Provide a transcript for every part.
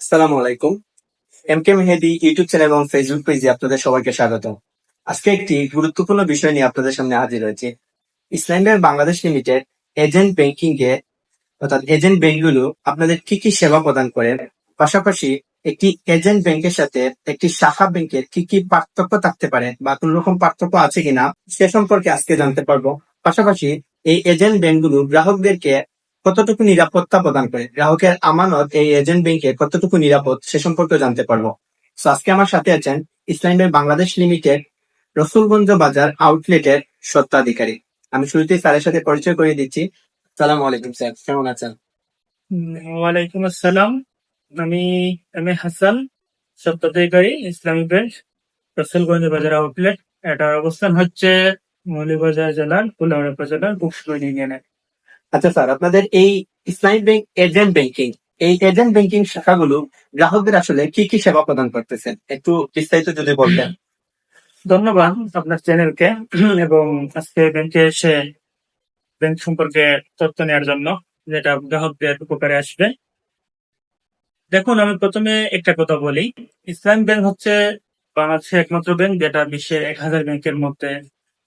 আসসালামু আলাইকুম। M K Mehedi YouTube channel এবং ফেসবুক পেজে আপনাদের সবাইকে স্বাগত আজকে একটি গুরুত্বপূর্ণ বিষয় নিয়ে আপনাদের সামনে হাজির হয়েছে। Bank Bangladesh limited agent banking এ অর্থাৎ এজেন্ট ব্যাংকগুলো আপনাদের কি কি সেবা প্রদান করে, পাশাপাশি একটি এজেন্ট ব্যাংকের সাথে একটি শাখা ব্যাংকের কি কি পার্থক্য থাকতে পারে বা কোন রকম পার্থক্য আছে কিনা সে সম্পর্কে আজকে জানতে পারব। পাশাপাশি এই এজেন্ট ব্যাংকগুলো গ্রাহকদেরকে কতটুকু নিরাপত্তা প্রদান করে? গ্রাহকের আমানত এই এজেন্ট ব্যাংকে কতটুকু নিরাপদ সে সম্পর্কে জানতে পারব। আজকে আমার সাথে আছেন ইসলাম ব্যাংক বাংলাদেশ লিমিটেড, রসুলগঞ্জ বাজার আউটলেটের সত্ত্বাধিকারী আমি শুরুতেই স্যারের সাথে পরিচয় করিয়ে দিচ্ছি। সালাম আলাইকুম স্যার, কেমন আছেন? ওয়ালাইকুম আসসালাম। আমি M A Hasan সপ্তাধিকারী Islami bank, Rasulganj বাজার আউটলেট। এটার অবস্থান হচ্ছে মৌলিবাজার জেলার কুলাউড়া উপজেলার, বুকসগঞ্জ ইউনিয়নে আচ্ছা স্যার, আপনাদের এই ইসলামিক ব্যাংক, এজেন্ট ব্যাংকিং, এই এজেন্ট ব্যাংকিং শাখাগুলো গ্রাহকদের আসলে কি কি সেবা প্রদান করতেছেন? একটু বিস্তারিত যদি বলতেন। ধন্যবাদ আপনার চ্যানেলকে এবং আজকে ব্যাংকে এসে ব্যাংক সম্পর্কে তথ্য নেওয়ার জন্য, যেটা গ্রাহকদের উপকারে আসবে। দেখুন, আমি প্রথমে একটা কথা বলি। ইসলাম ব্যাংক হচ্ছে বাংলাদেশের একমাত্র ব্যাংক যেটা বিশ্বের এক হাজার ব্যাংকের মধ্যে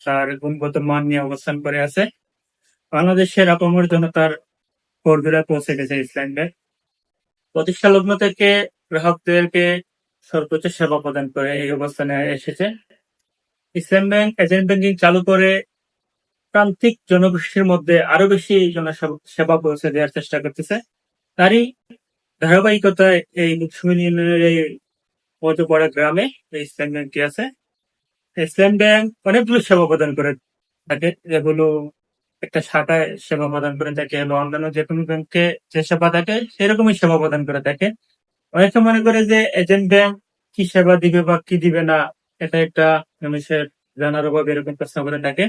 তার গুণগত মান নিয়ে অবস্থান করে আছে। বাংলাদেশের আপামর জনতার কর্মীরা পৌঁছে গেছে ইসলাম। ব্যাংক প্রতিষ্ঠা লগ্ন থেকে গ্রাহকদেরকে সর্বোচ্চ সেবা প্রদান করে এই অবস্থানে এসেছে। ইসলাম ব্যাংক, এজেন্ট ব্যাংকিং চালু করে প্রান্তিক জনগোষ্ঠীর মধ্যে আরও বেশি সেবা পৌঁছে দেওয়ার চেষ্টা করতেছে। তারই ধারাবাহিকতায় এই লক্ষ্মী ইউনিয়নের এই মধ্যপাড়া গ্রামে এই ইসলাম ব্যাংকটি আছে। ইসলাম ব্যাংক অনেকগুলো সেবা প্রদান করে থাকে। যেগুলো একটা শাখায় সেবা প্রদান করে থাকে এবং অন্যান্য যে কোনো ব্যাংকে যে সেবা থাকে, সেরকমই সেবা প্রদান করে থাকে। অনেকে মনে করে যে এজেন্ট ব্যাংক কি সেবা দিবে বা কি দিবে না, এটা একটা মানুষের জানার অভাব, এরকম প্রশ্ন করে থাকে।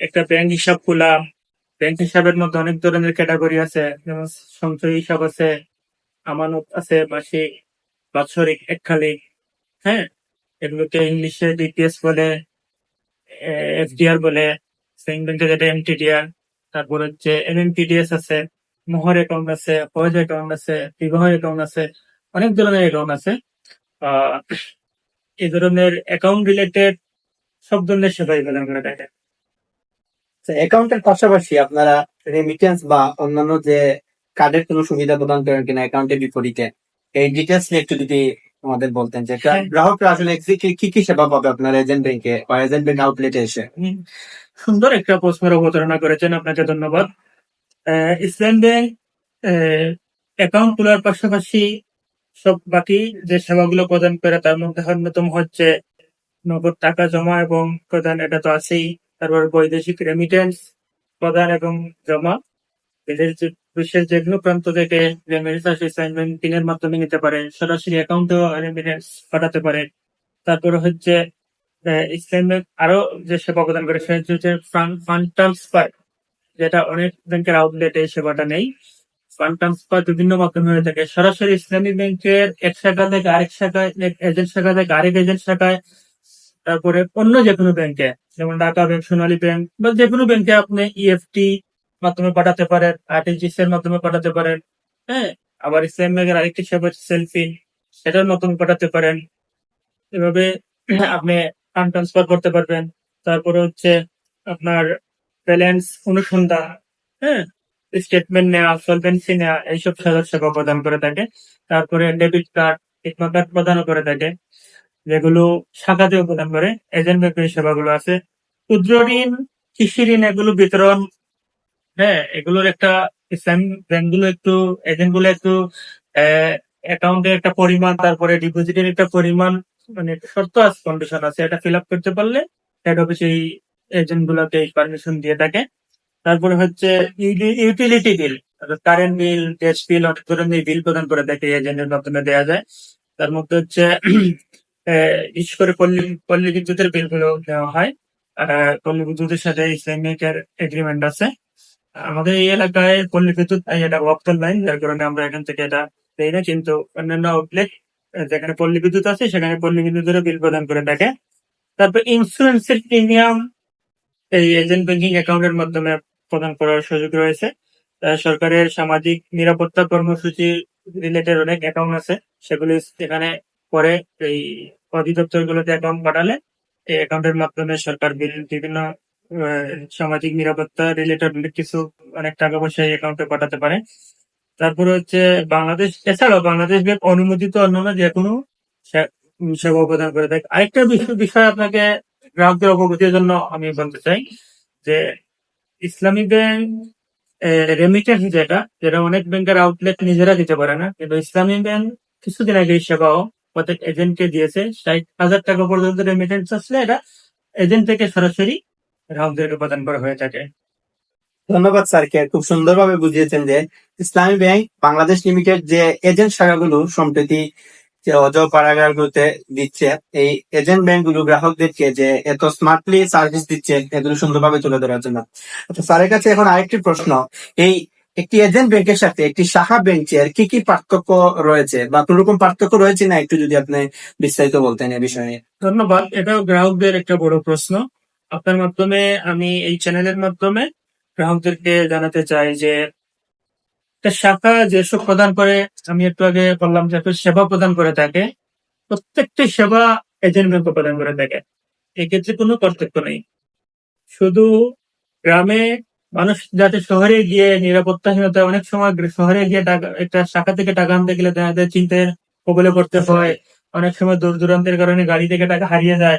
একটা ব্যাংক হিসাব খোলা, ব্যাংক হিসাবের মধ্যে অনেক ধরনের ক্যাটাগরি আছে, যেমন সঞ্চয় হিসাব আছে, আমানত আছে, মাসিক, বাৎসরিক এককালিক হ্যাঁ? এগুলোকে ইংলিশে ডিপিএস বলে এফডিআর বলে সেভিং ব্যাংকে যেটা এমটিডিআর তারপর হচ্ছে এমএমপিডিএস আছে মোহর অ্যাকাউন্ট আছে ফৌজ অ্যাকাউন্ট আছে বিবাহ অ্যাকাউন্ট আছে অনেক ধরনের অ্যাকাউন্ট আছে। এই ধরনের অ্যাকাউন্ট রিলেটেড সব ধরনের সেবাই প্রদান করে থাকে অ্যাকাউন্টের পাশাপাশি আপনারা রেমিটেন্স বা অন্যান্য যে কার্ডের কোনো সুবিধা প্রদান করেন কিনা অ্যাকাউন্টের বিপরীতে এই ডিটেলস নিয়ে একটু যদি আমাদের বলতেন যে হ্যাঁ। গ্রাহকরা আসলে কি- কি সেবা পাবে আপনার এজেন্ট ব্যাংকে বা এজেন্ট ব্যাংক আউটলেটে এসে। সুন্দর একটা প্রশ্নের অবতারণা করেছেন। আপনাকে ধন্যবাদ। ইসলাম অ্যাকাউন্ট খোলার পাশাপাশি সব বাকি যে সেবাগুলো প্রদান করে তার মধ্যে অন্যতম হচ্ছে নগদ টাকা জমা এবং প্রদান এটা তো আছেই। তারপর বৈদেশিক রেমিটেন্স প্রদান এবং জমা। বিশ্বের যে কোনো প্রান্ত থেকে রেমিটেন্স আসে মাধ্যমে নিতে পারে। সরাসরি অ্যাকাউন্টেও রেমিটেন্স পাঠাতে পারে। তারপরে হচ্ছে আহ, ইসলাম ব্যাংক আরও যে সেবা প্রদান করে সেটা হচ্ছে ফান্ড ট্রান্সফার যেটা অনেক ব্যাংকের আউটলেটে এই সেবাটা নেই। ফান্ড ট্রান্সফার বিভিন্ন মাধ্যমে হয়ে থাকে। সরাসরি ইসলামী ব্যাংকের এক শাখা থেকে আরেক শাখায় এজেন্ট শাখা থেকে আরেক এজেন্ট শাখায় তারপরে অন্য যে কোনো ব্যাংকে যেমন ঢাকা ব্যাংক সোনালী ব্যাংক বা যে কোনো ব্যাংকে আপনি ইএফটি মাধ্যমে পাঠাতে পারেন আরটিজিএস এর মাধ্যমে পাঠাতে পারেন হ্যাঁ? আবার ইসলাম ব্যাংকের আরেকটি সেবা হচ্ছে সেলফি সেটার মাধ্যমে পাঠাতে পারেন। এভাবে আপনি ফান্ড ট্রান্সফার করতে পারবেন। তারপরে হচ্ছে আপনার ব্যালেন্স অনুসন্ধান হ্যাঁ? স্টেটমেন্ট নেওয়া সলভেন্সি নেওয়া এইসব সেবা প্রদান করে থাকে। তারপরে ডেবিট কার্ড কিডমা কার্ড প্রদানও করে থাকে। যেগুলো শাখাতেও প্রদান করে। এজেন্ট ব্যাংকের সেবাগুলো আছে। ক্ষুদ্র ঋণ, কৃষি ঋণ এগুলো বিতরণ হ্যাঁ? এগুলোর একটা ইসলাম ব্যাংকগুলো একটু এজেন্টগুলো একটু অ্যাকাউন্টের একটা পরিমাণ, তারপরে ডিপোজিটের একটা পরিমাণ মানে শর্ত আছে কন্ডিশন আছে। এটা ফিল আপ করতে পারলে হেড অফিস এই এজেন্ট গুলোকে পারমিশন দিয়ে থাকে। তারপরে হচ্ছে utility bill current bill gas bill অনেক ধরনের বিল প্রদান করে থাকে এজেন্টের মাধ্যমে দেওয়া যায়। তার মধ্যে হচ্ছে বিশেষ করে পল্লী পল্লী বিদ্যুতের বিলগুলো দেওয়া হয়। পল্লী বিদ্যুতের সাথে ইসলামিকের এগ্রিমেন্ট আছে। আমাদের এই এলাকায় পল্লী বিদ্যুৎ এই এটা ওয়াপতল লাইন যার কারণে আমরা এখান থেকে এটা দেই না। কিন্তু অন্যান্য আউটলেট যেখানে পল্লী বিদ্যুৎ আছে, সেখানে পল্লী বিদ্যুতেরও বিল প্রদান করে থাকে। তারপর ইন্স্যুরেন্সের প্রিমিয়াম এই এজেন্ট ব্যাংকিং অ্যাকাউন্টের মাধ্যমে প্রদান করার সুযোগ রয়েছে। সরকারের সামাজিক নিরাপত্তা কর্মসূচি রিলেটেড অনেক অ্যাকাউন্ট আছে, সেগুলি এখানে পরে এই অধিদপ্তর গুলোতে অ্যাকাউন্ট পাঠালে এই অ্যাকাউন্টের মাধ্যমে সরকার বিল- বিভিন্ন সামাজিক নিরাপত্তা রিলেটেড অনেক কিছু, অনেক টাকা পয়সা এই অ্যাকাউন্টে পাঠাতে পারে। তারপরে হচ্ছে বাংলাদেশ, এছাড়াও বাংলাদেশ ব্যাংক অনুমোদিত অন্যান্য যে কোনো সেবা প্রদান করে। থাকে আরেকটা বিষয় আপনাকে গ্রাহকদের অবগতির জন্য আমি বলতে চাই যে ইসলামী ব্যাংক রেমিটেন্স যেটা যেটা অনেক ব্যাংকের আউটলেট নিজেরা দিতে পারে না। কিন্তু ইসলামী ব্যাংক কিছুদিন আগে সেবাও প্রত্যেক এজেন্টকে দিয়েছে। ষাট হাজার টাকা পর্যন্ত রেমিটেন্স আসলে এটা এজেন্ট থেকে সরাসরি গ্রাহকদেরকে প্রদান করা হয়ে থাকে। ধন্যবাদ স্যারকে। খুব সুন্দরভাবে বুঝিয়েছেন যে ইসলামী ব্যাংক বাংলাদেশ লিমিটেড যে এজেন্ট শাখাগুলো সম্প্রতি যে অজয় পাড়াগারগুলোতে দিচ্ছে, এই এজেন্ট ব্যাংকগুলো গ্রাহকদেরকে যে এত স্মার্টলি সার্ভিস দিচ্ছে, এগুলো সুন্দরভাবে তুলে ধরার জন্য। আচ্ছা স্যারের কাছে এখন আরেকটি প্রশ্ন। এই একটি এজেন্ট ব্যাংকের সাথে একটি শাখা ব্যাংকের কি কি পার্থক্য রয়েছে বা কোন রকম পার্থক্য রয়েছে না একটু যদি আপনি বিস্তারিত বলতেন এই বিষয়ে? ধন্যবাদ, এটাও গ্রাহকদের একটা বড় প্রশ্ন। আপনার মাধ্যমে, আমি এই চ্যানেলের মাধ্যমে গ্রাহকদেরকে জানাতে চাই যে শাখা যেসব প্রদান করে, আমি একটু আগে বললাম যে সেবা প্রদান করে থাকে। প্রত্যেকটি সেবা এজেন্ট ব্যাংক প্রদান করে থাকে। এক্ষেত্রে কোনো পার্থক্য নেই। শুধু গ্রামে মানুষ যাতে শহরে গিয়ে নিরাপত্তাহীনতা, অনেক সময় শহরে গিয়ে টাকা, একটা শাখা থেকে টাকা আনতে গেলে যায় চিন্তায় কবলে পড়তে হয়। অনেক সময় দূর দূরান্তের কারণে গাড়ি থেকে টাকা হারিয়ে যায়।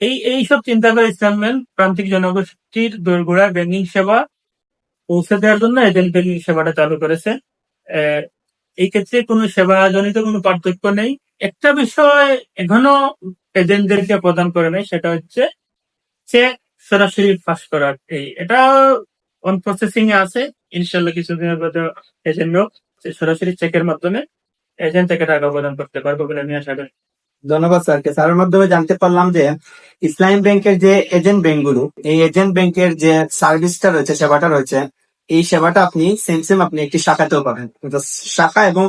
এই এই সব চিন্তা করে প্রান্তিক জনগোষ্ঠীর দোরগোড়ায় ব্যাংকিং সেবা পৌঁছে দেওয়ার জন্য এজেন্ট ব্যাংকিং সেবাটা চালু করেছে। এই ক্ষেত্রে কোনো সেবা জনিত কোনো পার্থক্য নেই। একটা বিষয় এখনও এজেন্টদেরকে প্রদান করে নাই, সেটা হচ্ছে চেক সরাসরি ফাঁস করার এই। এটা অন প্রসেসিং এ আছে। ইনশাল্লাহ কিছুদিনের মধ্যে এজেন্ট সরাসরি চেকের মাধ্যমে এজেন্ট থেকে টাকা প্রদান করতে পারব বলে আমি আশা করি। ধন্যবাদ স্যারকে স্যারের মাধ্যমে জানতে পারলাম যে ইসলাম ব্যাংকের যে এজেন্ট ব্যাংকগুলো এই এজেন্ট ব্যাংকের যে সার্ভিসটা রয়েছে সেবাটা রয়েছে এই সেবাটা আপনি সেম সেম আপনি একটি শাখাতেও পাবেন। শাখা এবং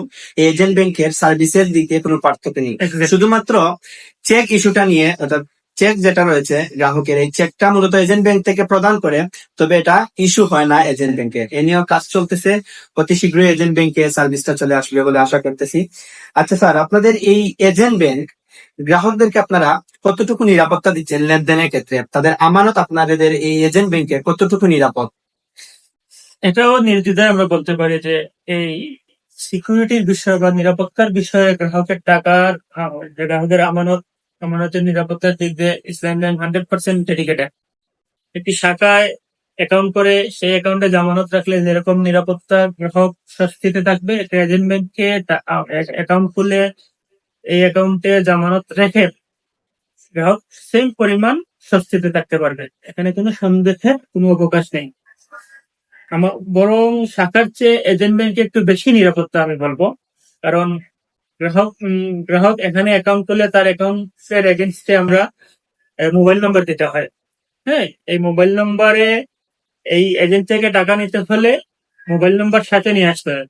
এজেন্ট ব্যাংকের সার্ভিসের দিকে কোনো পার্থক্য নেই। শুধুমাত্র চেক ইস্যুটা নিয়ে অর্থাৎ চেক যেটা রয়েছে গ্রাহকের এই চেকটা মূলত এজেন্ট ব্যাংক থেকে প্রদান করে তবে এটা ইস্যু হয় না এজেন্ট ব্যাংকে এ নিয়েও কাজ চলতেছে অতি শীঘ্রই এজেন্ট ব্যাংকে সার্ভিসটা চলে আসবে বলে আশা করতেছি। আচ্ছা স্যার আপনাদের এই এজেন্ট ব্যাংক গ্রাহকদেরকে আপনারা কতটুকু নিরাপত্তা দিচ্ছেন লেনদেনের ক্ষেত্রে? তাদের আমানত আপনাদের এই এজেন্ট ব্যাংকে কতটুকু নিরাপদ? এটাও নির্দ্বিধায় আমরা বলতে পারি যে এই সিকিউরিটির বিষয় বা নিরাপত্তার বিষয়ে গ্রাহকের টাকার গ্রাহকের আমানত, আমানতের নিরাপত্তার দিক দিয়ে Islam bank hundred percent dedicated একটি শাখায় অ্যাকাউন্ট করে সেই অ্যাকাউন্টে জামানত রাখলে যেরকম নিরাপত্তা গ্রাহক স্বস্তিতে থাকবে, একটা এজেন্ট ব্যাংকে অ্যাকাউন্ট খুলে এই অ্যাকাউন্টে জামানত রেখে গ্রাহক সেম পরিমাণ স্বস্তিতে থাকতে পারবে। এখানে কোনো সন্দেহের কোনো অবকাশ নেই। আমার বরং শাখার চেয়ে এজেন্ট ব্যাংকে একটু বেশি নিরাপত্তা আমি বলব। কারণ গ্রাহক গ্রাহক এখানে অ্যাকাউন্ট করলে তার অ্যাকাউন্টের এগেনস্টে আমরা মোবাইল নম্বর দিতে হয়। হ্যাঁ এই মোবাইল নম্বরে এই এজেন্ট থেকে টাকা নিতে হলে মোবাইল নম্বর সাথে নিয়ে আসতে হবে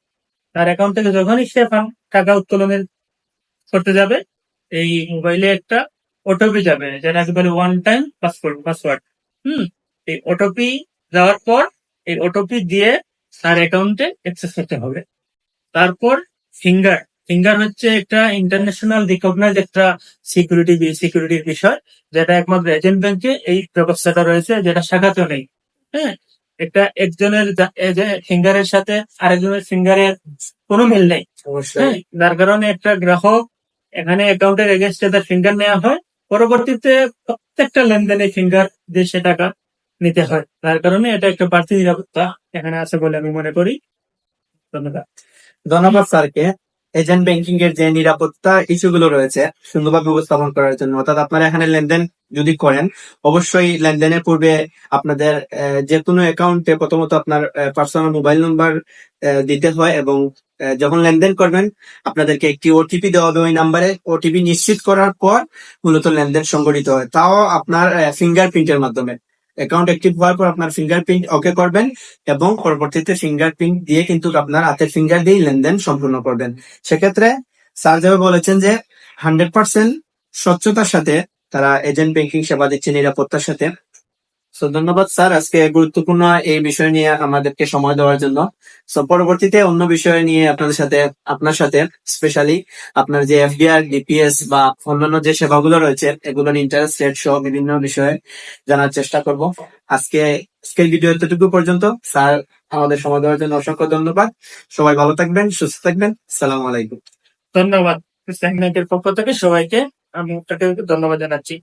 তার অ্যাকাউন্ট থেকে যখনই সে টাকা উত্তোলনের করতে যাবে এই মোবাইলে একটা ওটিপি যাবে যেটা একেবারে ওয়ান টাইম পাসওয়ার্ড পাসওয়ার্ড হুম? এই ওটিপি যাওয়ার পর এই ওটিপি দিয়ে তার অ্যাকাউন্টে অ্যাক্সেস করতে হবে। তারপর ফিঙ্গার ফিঙ্গার হচ্ছে একটা ইন্টারন্যাশনাল রিকগনাইজ একটা সিকিউরিটি সিকিউরিটির বিষয় যেটা একমাত্র এজেন্ট ব্যাংকে এই ব্যবস্থাটা রয়েছে যেটা শাখাতেও নেই হ্যাঁ? একটা একজনের ফিঙ্গারের সাথে আরেকজনের ফিঙ্গারের কোনো মিল নেই হ্যাঁ? যার কারণে একটা গ্রাহক এখানে অ্যাকাউন্টের এগেনস্টে তার ফিঙ্গার নেওয়া হয়। পরবর্তীতে প্রত্যেকটা লেনদেনে ফিঙ্গার দিয়ে সে টাকা নিতে হয়। তার কারণে এটা একটা বাড়তি নিরাপত্তা এখানে আছে বলে আমি মনে করি। ধন্যবাদ। ধন্যবাদ স্যারকে। এজেন্ট ব্যাংকিং এর যে নিরাপত্তা ইস্যুগুলো রয়েছে, সুন্দরভাবে উপস্থাপন করার জন্য, অর্থাৎ আপনারা এখানে লেনদেন যদি করেন, অবশ্যই লেনদেনের পূর্বে আপনাদের যে কোনো অ্যাকাউন্টে প্রথমত আপনার পার্সোনাল মোবাইল নাম্বার দিতে হয় এবং যখন লেনদেন করবেন, আপনাদেরকে একটি ওটিপি দেওয়া হবে ওই নাম্বারে। ওটিপি নিশ্চিত করার পর মূলত লেনদেন সংগঠিত হয়। তাও আপনার ফিঙ্গারপ্রিন্টের মাধ্যমে। অ্যাকাউন্ট অ্যাক্টিভ হওয়ার পর আপনার ফিঙ্গারপ্রিন্ট ওকে করবেন এবং পরবর্তীতে ফিঙ্গারপ্রিন্ট দিয়ে কিন্তু আপনার হাতের ফিঙ্গার দিয়ে লেনদেন সম্পূর্ণ করবেন। সেক্ষেত্রে স্যার যেভাবে বলেছেন যে হান্ড্রেড পার্সেন্ট স্বচ্ছতার সাথে তারা এজেন্ট ব্যাংকিং সেবা দিচ্ছে, নিরাপত্তার সাথে। তো ধন্যবাদ স্যার আজকে গুরুত্বপূর্ণ এই বিষয় নিয়ে আমাদেরকে সময় দেওয়ার জন্য তো পরবর্তীতে অন্য বিষয় নিয়ে আপনাদের সাথে আপনার সাথে স্পেশালি আপনার যে এফডিআর ডিপিএস বা অন্যান্য যে সেবাগুলো রয়েছে এগুলোর ইন্টারেস্ট রেট সহ বিভিন্ন বিষয়ে জানার চেষ্টা করব আজকে আজকের ভিডিও এতটুকু পর্যন্ত স্যার আমাদের সময় দেওয়ার জন্য অসংখ্য ধন্যবাদ সবাই ভালো থাকবেন সুস্থ থাকবেন সালাম আলাইকুম ধন্যবাদ পক্ষ থেকে সবাইকে আমি আপনাকে ধন্যবাদ জানাচ্ছি